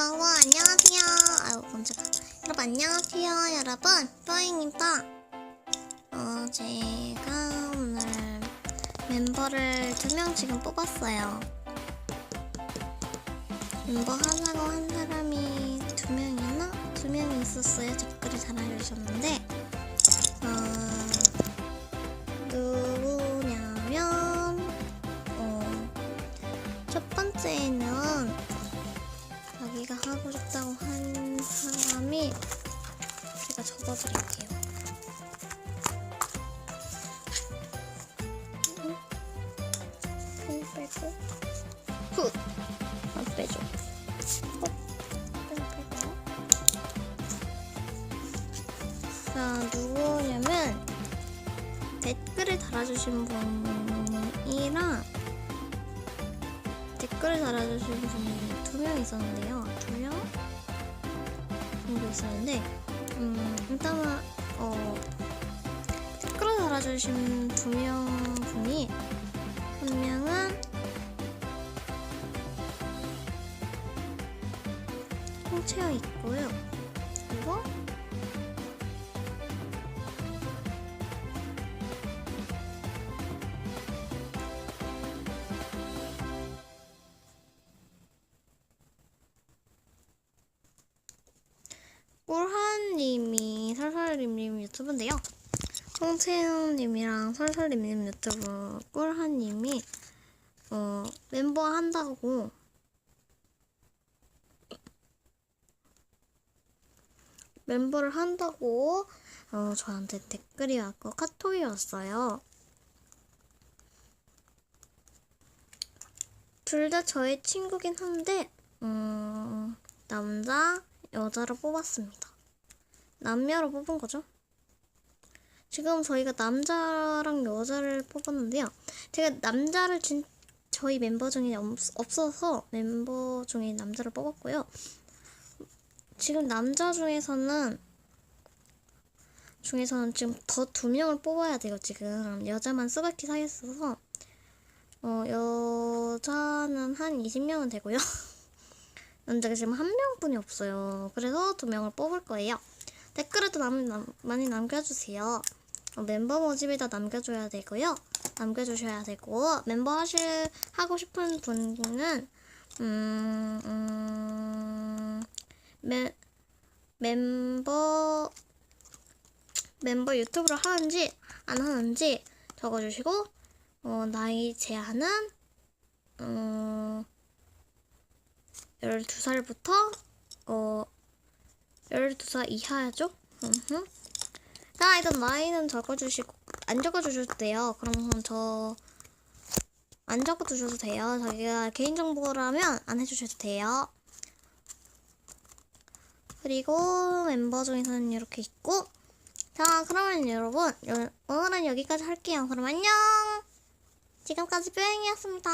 여러분 안녕하세요. 아유 먼저가. 여러분 안녕하세요. 여러분 뽀잉입니다. 어 제가 오늘 멤버를 두 명 지금 뽑았어요. 멤버 하나로 한 사람이 두 명이나 두 명이 있었어요. 댓글을 달아주셨는데 어 누구냐면 어, 첫 번째는 적어드릴게요. 펜 빼고 굿! 안 빼줘. 어? 자, 누구냐면 댓글을 달아주신 분이랑 댓글을 달아주신 분이 두 명 있었는데요. 두 명? 정도 있었는데, 음, 일단은, 어, 댓글을 달아주신 두 명 분이, 한 명은, 홍채어 있고요. 그리고, 꿀한 님이 설설님님 유튜브인데요. 홍채영님이랑 설설님님 유튜브 꿀한님이 어, 멤버 한다고 멤버를 한다고 어, 저한테 댓글이 왔고 카톡이 왔어요. 둘 다 저의 친구긴 한데 음, 남자, 여자로 뽑았습니다. 남녀로 뽑은 거죠. 지금 저희가 남자랑 여자를 뽑았는데요. 제가 남자를 진, 저희 멤버 중에 없, 없어서 멤버 중에 남자를 뽑았고요. 지금 남자 중에서는 중에서는 지금 더 두 명을 뽑아야 돼요. 지금 여자만 수백기 사 있어서 어, 여자는 한 20명은 되고요. 남자가 지금 한 명뿐이 없어요. 그래서 두 명을 뽑을 거예요. 댓글에도 남, 남, 많이 남겨주세요. 어, 멤버 모집에다 남겨줘야 되고요. 남겨주셔야 되고 멤버 하실 하고 싶은 분은 음, 음 멤, 멤버 멤버 유튜브를 하는지 안 하는지 적어주시고 어, 나이 제한은 어, 12살부터 어 12살 이하죠? 자 일단 나이는 적어주시고 안 적어주셔도 돼요. 그럼 저 안 적어주셔도 돼요. 자기가 개인정보라면 안 해주셔도 돼요. 그리고 멤버 중에서는 이렇게 있고 자 그러면 여러분 여- 오늘은 여기까지 할게요. 그럼 안녕 지금까지 뿅이었습니다.